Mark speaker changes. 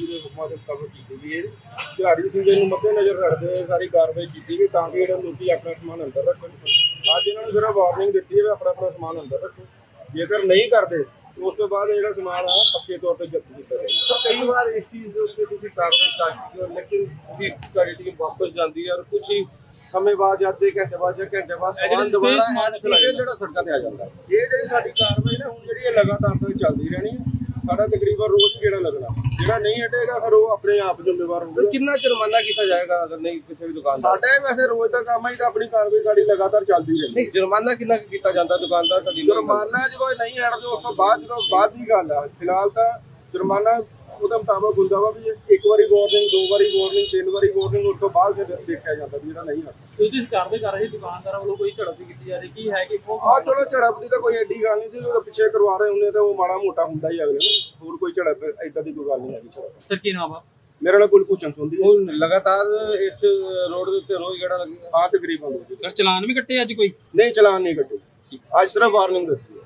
Speaker 1: ਜੀ ਦੇ ਹੁਕਮਾਂ ਦੇ ਮੁਤਾਬਕ ਕੀਤੀ ਗਈ ਹੈ ਦਿਹਾੜੀ ਸੀਜ਼ਨ ਨੂੰ ਮੱਦੇ ਨਜ਼ਰ ਰੱਖਦੇ ਹੋਏ ਸਾਰੀ ਕਾਰਵਾਈ ਕੀਤੀ ਗਈ ਤਾਂ ਕਿ ਜਿਹੜੇ ਲੋਕੀ ਆਪਣਾ ਸਮਾਨ ਅੰਦਰ ਰੱਖਣ। ਅੱਜ ਇਹਨਾਂ ਨੂੰ ਸਿਰਫ ਵਾਰਨਿੰਗ ਦਿੱਤੀ ਹੈ ਵੀ ਆਪਣਾ ਆਪਣਾ ਸਮਾਨ ਅੰਦਰ ਰੱਖੋ। ਜੇਕਰ ਨਹੀਂ ਕਰਦੇ ਉਸ ਤੋਂ ਬਾਅਦ ਜਿਹੜਾ ਸਮਾਨ ਆ ਪੱਕੇ ਤੌਰ ਤੇ ਜ਼ਬਤ ਕੀਤਾ ਜਾਏਗਾ।
Speaker 2: ਸਰ ਕਈ ਵਾਰ ਇਸ ਚੀਜ਼ ਦੇ ਉੱਤੇ ਤੁਸੀਂ ਕਾਰਵਾਈ ਕਰ ਚੁੱਕੇ ਹੋ ਲੇਕਿਨ ਤੁਸੀਂ ਤੁਹਾਡੀ ਟੀਮ ਵਾਪਸ ਜਾਂਦੀ ਹੈ ਔਰ ਕੁਝ ਹੀ ਸਮੇਂ ਬਾਅਦ ਜਾਂ ਅੱਧੇ ਘੰਟੇ ਬਾਅਦ ਜਾਂ ਘੰਟੇ ਬਾਅਦ ਸਮਾਨ ਦੁਬਾਰਾ ਜਿਹੜਾ ਸੜਕਾਂ ਤੇ ਆ ਜਾਂਦਾ।
Speaker 1: ਇਹ ਜਿਹੜੀ ਸਾਡੀ ਕਾਰਵਾਈ ਨਾ ਹੁਣ ਜਿਹੜੀ ਇਹ ਲਗਾਤਾਰ ਤੋਂ ਚੱਲਦੀ ਰਹਿਣੀ ਹੈ ਸਾਡਾ ਤਕਰੀਬਨ ਰੋਜ਼ ਜਿਹੜਾ ਲੱਗਣਾ। ਜਿਹੜਾ ਨਹੀਂ ਹਟੇਗਾ ਫਿਰ ਉਹ ਆਪਣੇ ਆਪ ਜ਼ਿੰਮੇਵਾਰ ਹੋਊਗਾ।
Speaker 2: ਕਿੰਨਾ ਜੁਰਮਾਨਾ ਕੀਤਾ ਜਾਏਗਾ ਅਗਰ ਨਹੀਂ ਕਿਸੇ ਵੀ ਦੁਕਾਨਦਾਰ?
Speaker 1: ਸਾਡਾ ਇਹ ਵੈਸੇ ਰੋਜ਼ ਦਾ ਕੰਮ ਹੈ ਤਾਂ ਆਪਣੀ ਕਾਰਵਾਈ ਸਾਡੀ ਲਗਾਤਾਰ ਚੱਲਦੀ ਰਹਿੰਦੀ
Speaker 2: ਨਹੀਂ ਜੁਰਮਾਨਾ ਕਿੰਨਾ ਕੁ ਕੀਤਾ ਜਾਂਦਾ ਦੁਕਾਨਦਾਰ ਕਦੀ ਨਹੀਂ
Speaker 1: ਜੁਰਮਾਨਾ ਜਦੋਂ ਨਹੀਂ ਹਟਦੇ ਉਸ ਤੋਂ ਬਾਅਦ ਜਦੋਂ ਬਾਅਦ ਦੀ ਗੱਲ ਆ। ਫਿਲਹਾਲ ਤਾਂ ਜੁਰਮਾਨਾ ਉਹਦੇ ਮੁਤਾਬਕ ਹੁੰਦਾ ਵਾ ਵੀ ਇੱਕ ਵਾਰੀ ਵਾਰਨਿੰਗ ਦੋ ਵਾਰੀ ਵਾਰਨਿੰਗ ਤਿੰਨ ਵਾਰੀ ਵਾਰਨਿੰਗ ਉਸ ਤੋਂ ਬਾਅਦ ਫਿਰ ਦੇਖਿਆ ਜਾਂਦਾ ਵੀ ਜਿਹੜਾ ਨਹੀਂ ਹਟਦਾ
Speaker 3: ਤੁਸੀਂ ਕਾਰਵਾਈ ਕਰ ਰਹੇ ਦੁਕਾਨਦਾਰਾਂ ਵੱਲੋਂ ਕੋਈ ਝੜਪ ਕੀਤੀ ਜਾ ਰਹੀ ਕੀ ਹੈ ਕਿ ਉਹ
Speaker 1: ਆ ਚਲੋ ਝੜਪ ਦੀ ਤਾਂ ਕੋਈ ਐਡੀ ਗੱਲ ਨਹੀਂ ਸੀ ਜਦੋਂ ਪਿੱਛੇ ਕਰਵਾ ਰਹੇ ਹੁੰਦੇ ਤਾਂ ਉਹ ਮਾੜਾ ਮੋਟਾ ਹੁੰਦਾ ਹੀ ਅਗਲੇ ਨੂੰ। ਹੋਰ ਕੋਈ ਝੜਪ ਏਦਾਂ ਦੀ ਕੋਈ ਗੱਲ ਨਹੀਂ ਹੈਗੀ ਝੜਪ।
Speaker 3: ਸਰ ਕੀ ਨਾਮ ਆ?
Speaker 1: ਮੇਰਾ ਨਾਲ ਕੁਲਭੂਸ਼ਣ ਸੁੰਦੀ
Speaker 2: ਉਹ ਲਗਾਤਾਰ ਇਸ ਰੋਡ ਦੇ ਉੱਤੇ ਰੋਜ਼ ਗੇੜਾ ਲੱਗੀ
Speaker 1: ਆ ਤਕਰੀਬਨ।
Speaker 3: ਸਰ ਚਲਾਨ ਵੀ ਕੱਟੇ ਅੱਜ ਕੋਈ?
Speaker 1: ਨਹੀਂ ਚਲਾਨ ਨਹੀਂ ਕੱਟੇ। ਅੱਜ ਸਿਰਫ ਵਾਰਨਿੰਗ ਦਿੱਤੀ